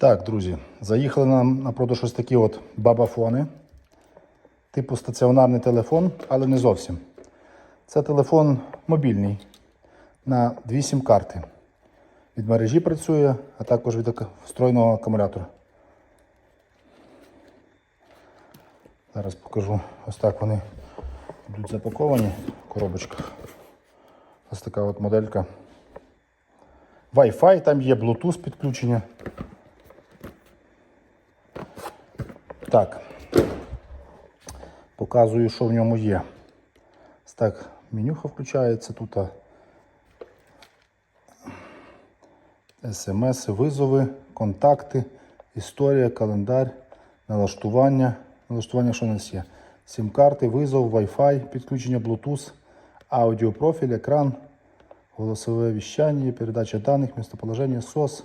Так, друзі, заїхали нам на продаж ось такі от бабафони. Типу стаціонарний телефон, але не зовсім. Це телефон мобільний на 2 сім-карти. Від мережі працює, а також від встроєного акумулятора. Зараз покажу. Ось так вони будуть запаковані в коробочках. Ось така от моделька. Wi-Fi, там є Bluetooth підключення. Так. Показую, що в ньому є. Так, менюха включається тут. смс, визови, контакти, історія, календар, налаштування. Налаштування, що у нас є? Сім-карти, визов, Wi-Fi, підключення Bluetooth, аудіопрофіль, екран, голосове вещание, передача даних, местоположение, СОС,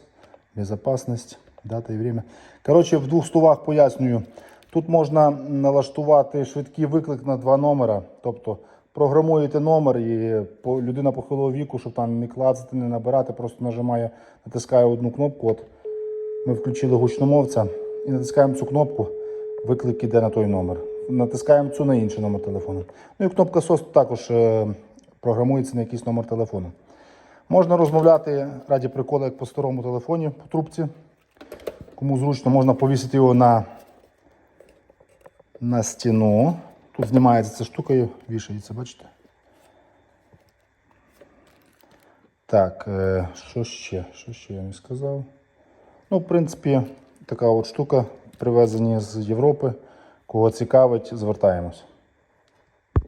безопасность, дата і время. Коротше, в двох словах пояснюю. Тут можна налаштувати швидкий виклик на два номера. Тобто програмуєте номер і людина похилого віку, щоб там не клацати, не набирати, просто нажимає, натискає одну кнопку. От ми включили гучномовця і натискаємо цю кнопку, виклик іде на той номер. Натискаємо цю на інший номер телефону. Ну і кнопка SOS також е, програмується на якийсь номер телефону. Можна розмовляти раді приколу, як по старому телефоні по трубці. Кому зручно, можна повісити його на, на стіну. Тут знімається ця штука і вішається, бачите? Так, е, що ще? Що ще я не сказав? Ну, в принципі, така от штука, привезені з Європи. Кого цікавить, звертаємось.